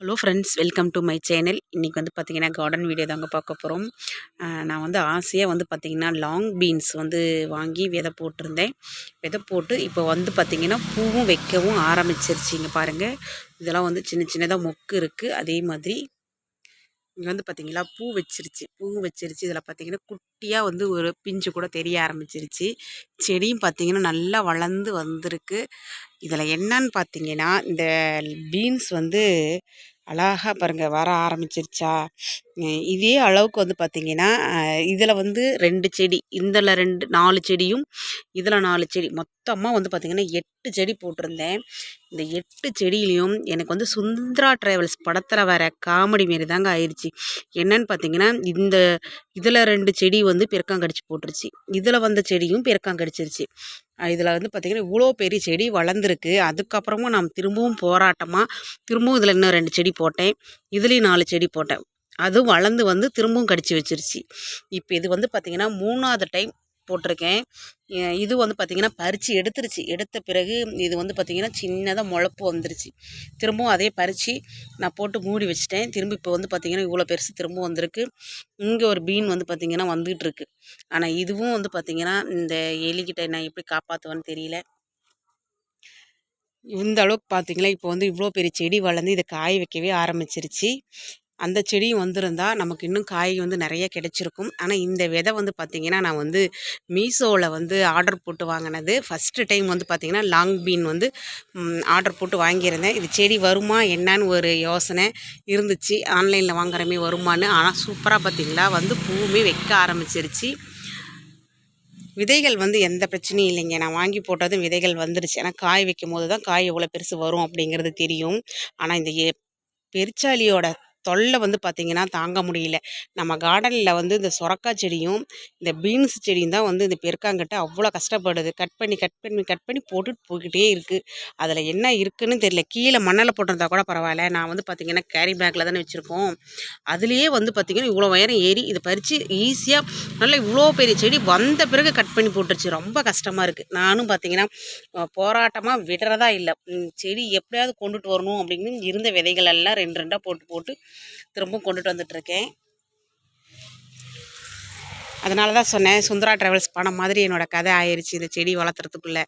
Hello friends welcome to my channel இன்றைக்கி வந்து பார்த்திங்கன்னா கார்டன் வீடியோ தாங்க பார்க்க போகிறோம் நான் வந்து ஆசையாக வந்து பார்த்திங்கன்னா லாங் பீன்ஸ் வந்து வாங்கி விதை போட்டிருந்தேன். விதை போட்டு இப்போ வந்து பார்த்திங்கன்னா பூவும் வைக்கவும் ஆரம்பிச்சிருச்சிங்க பாருங்கள் இதெல்லாம் வந்து சின்ன சின்னதாக மொக்கு இருக்குது அதே மாதிரி இங்கே வந்து பார்த்திங்களா பூ வச்சிருச்சு. பூ வச்சிருச்சு. இதில் பார்த்திங்கன்னா குட்டியாக வந்து ஒரு பிஞ்சு கூட தெரிய ஆரம்பிச்சிருச்சு. செடியும் பார்த்திங்கன்னா நல்லா வளர்ந்து வந்திருக்கு. இதில் என்னன்னு பார்த்தீங்கன்னா இந்த பீன்ஸ் வந்து அழகா பாருங்கள் வர ஆரம்பிச்சிருச்சா? இதே அளவுக்கு வந்து பார்த்திங்கன்னா இதில் வந்து ரெண்டு செடி இதில் ரெண்டு நாலு செடியும் இதில் நாலு செடி. மொத்தமாக வந்து பார்த்திங்கன்னா எட்டு செடி போட்டிருந்தேன். இந்த எட்டு செடியிலையும் எனக்கு வந்து சுந்தரா ட்ராவல்ஸ் படத்தில் வர காமெடி மாரி தாங்க ஆயிடுச்சு என்னன்னு பார்த்தீங்கன்னா இந்த இதில் ரெண்டு செடி வந்து பெருக்காங்கடிச்சு போட்டுருச்சு. இதில் வந்த செடியும் பெருக்காங்கடிச்சிருச்சு. இதில் வந்து பார்த்திங்கன்னா இவ்வளோ பெரிய செடி வளர்ந்துருக்கு. அதுக்கப்புறமும் நான் திரும்பவும் போராட்டமாக திரும்பவும் இதில் இன்னும் ரெண்டு செடி போட்டேன். இதுலேயும் நாலு செடி போட்டேன். அதுவும் வளர்ந்து வந்து திரும்பவும் கடிச்சு வச்சிருச்சு. இப்போ இது வந்து பார்த்திங்கன்னா மூணாவது டைம் போட்டிருக்கேன். இது வந்து பார்த்திங்கன்னா பறித்து எடுத்துருச்சு. எடுத்த பிறகு இது வந்து பார்த்திங்கன்னா சின்னதாக முளப்பு வந்துருச்சு. திரும்பவும் அதே பறித்து நான் போட்டு மூடி வச்சிட்டேன். திரும்ப இப்போ வந்து பார்த்திங்கன்னா இவ்வளோ பெருசு திரும்பவும் வந்திருக்கு. இங்கே ஒரு பீன் வந்து பார்த்திங்கன்னா வந்துகிட்டு இருக்கு ஆனால் இதுவும் வந்து பார்த்திங்கன்னா இந்த எலிக்கிட்ட நான் எப்படி காப்பாற்றுவேன்னு தெரியல. இந்த அளவுக்கு பார்த்தீங்களா இப்போ வந்து இவ்வளோ பெரிய செடி வளர்ந்து இதை காய வைக்கவே ஆரம்பிச்சிருச்சு. அந்த செடியும் வந்திருந்தா நமக்கு இன்னும் காய் வந்து நிறைய கிடைச்சிருக்கும். ஆனால் இந்த விதை வந்து பார்த்திங்கன்னா நான் வந்து மீஷோவில் வந்து ஆர்டர் போட்டு வாங்கினது. ஃபஸ்ட்டு டைம் வந்து பார்த்திங்கன்னா லாங் பீன் வந்து ஆர்டர் போட்டு வாங்கியிருந்தேன். இது செடி வருமா என்னன்னு ஒரு யோசனை இருந்துச்சு. ஆன்லைனில் வாங்குறமே வருமான்னு. ஆனால் சூப்பராக பார்த்திங்களா வந்து பூவுமே வைக்க ஆரம்பிச்சிருச்சு. விதைகள் வந்து எந்த பிரச்சனையும் இல்லைங்க. நான் வாங்கி போட்டதும் விதைகள் வந்துருச்சு. ஏன்னா காய் வைக்கும் போது தான் காய் எவ்வளோ பெருசு வரும் அப்படிங்கிறது தெரியும். ஆனால் இந்த பெருச்சாலியோட பெருச்சாளியோட தொல்லை வந்து பார்த்திங்கன்னா தாங்க முடியல. நம்ம கார்டனில் வந்து இந்த சுரக்காய் செடியும் இந்த பீன்ஸ் செடியும் தான் வந்து இந்த பெருக்காங்கிட்ட அவ்வளோ கஷ்டப்படுது. கட் பண்ணி கட் பண்ணி கட் பண்ணி போட்டுட்டு போய்கிட்டே இருக்குது அதில் என்ன இருக்குன்னு தெரியல. கீழே மண்ணில் போட்டிருந்தா கூட பரவாயில்ல. நான் வந்து பார்த்திங்கன்னா கேரி பேக்கில் தானே வச்சுருக்கோம் அதுலேயே வந்து பார்த்திங்கன்னா இவ்வளோ உயரம் ஏறி இதை பறித்து ஈஸியாக நல்லா இவ்வளோ பெரிய செடி வந்த பிறகு கட் பண்ணி போட்டுருச்சு. ரொம்ப கஷ்டமாக இருக்குது நானும் பார்த்தீங்கன்னா போராட்டமாக விடுறதா இல்லை. செடி எப்படியாவது கொண்டுட்டு வரணும் அப்படின்னு இருந்த விதைகள் எல்லாம் ரெண்டு ரெண்டாக போட்டு போட்டு திரும்பவும் கொண்டுட்டு வந்துட்டுருக்கேன். அதனால தான் சொன்னேன் சுந்தரா ட்ராவல்ஸ் பணம் மாதிரி என்னோட கதை ஆயிடுச்சு இந்த செடி வளர்த்துறதுக்குள்ளே.